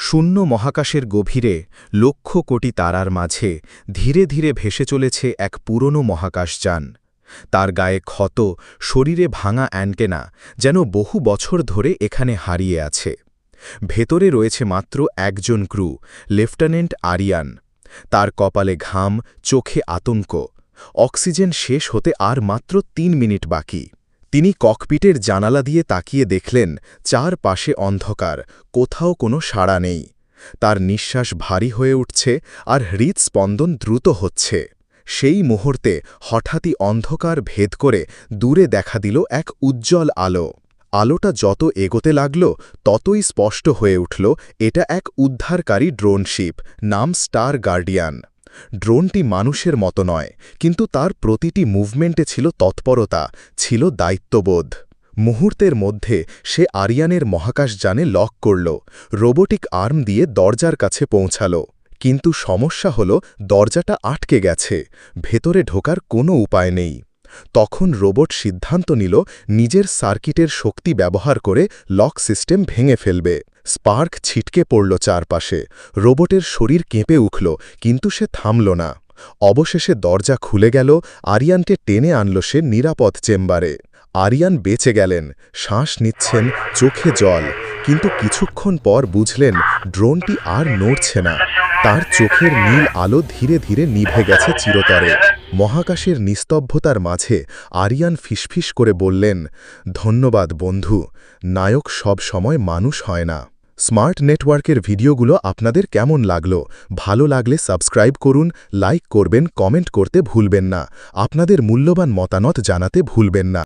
শূন্য মহাকাশের গভীরে লক্ষ কোটি তারার মাঝে ধীরে ধীরে ভেসে চলেছে এক পুরনো মহাকাশযান তার গায়ে ক্ষত, শরীরে ভাঙা অ্যান্টেনা যেন বহু বছর ধরে এখানে হারিয়ে আছে। ভেতরে রয়েছে মাত্র একজন ক্রু, লেফটেন্যান্ট আরিয়ান। তার কপালে ঘাম, চোখে আতঙ্ক। অক্সিজেন শেষ হতে আর মাত্র তিন মিনিট বাকি। তিনি ককপিটের জানালা দিয়ে তাকিয়ে দেখলেন চার পাশে অন্ধকার, কোথাও কোনো সাড়া নেই। তার নিঃশ্বাস ভারী হয়ে উঠছে আর হৃৎস্পন্দন দ্রুত হচ্ছে। সেই মুহূর্তে হঠাৎই অন্ধকার ভেদ করে দূরে দেখা দিল এক উজ্জ্বল আলো। আলোটা যত এগোতে লাগল, ততই স্পষ্ট হয়ে উঠল, এটা এক উদ্ধারকারী ড্রোনশিপ, নাম স্টার গার্ডিয়ান। ড্রোনটি মানুষের মতো নয়, কিন্তু তার প্রতিটি মুভমেন্টে ছিল তৎপরতা, ছিল দায়িত্ববোধ। মুহূর্তের মধ্যে সে আরিয়ানের মহাকাশযানে লক করল, রোবোটিক আর্ম দিয়ে দরজার কাছে পৌঁছাল। কিন্তু সমস্যা হল, দরজাটা আটকে গেছে, ভেতরে ঢোকার কোনো উপায় নেই। তখন রোবট সিদ্ধান্ত নিল, নিজের সার্কিটের শক্তি ব্যবহার করে লক সিস্টেম ভেঙে ফেলবে। স্পার্ক ছিটকে পড়ল চারপাশে। রোবটের শরীর কেঁপে উঠল, কিন্তু সে থামল না। অবশেষে দরজা খুলে গেল, আরিয়ানকে টেনে আনল সে নিরাপদ চেম্বারে। আরিয়ান বেঁচে গেলেন, শ্বাস নিচ্ছেন, চোখে জল। কিন্তু কিছুক্ষণ পর বুঝলেন, ড্রোনটি আর নড়ছে না। তার চোখের নীল আলো ধীরে ধীরে নিভে গেছে চিরতরে। মহাকাশের নিস্তব্ধতার মাঝে আরিয়ান ফিসফিস করে বললেন, ধন্যবাদ বন্ধু, নায়ক সব সময় মানুষ হয় না। স্মার্ট নেটওয়ার্কের ভিডিওগুলো আপনাদের কেমন লাগল? ভালো লাগলে সাবস্ক্রাইব করুন, লাইক করবেন, কমেন্ট করতে ভুলবেন না। আপনাদের মূল্যবান মতানত জানাতে ভুলবেন না।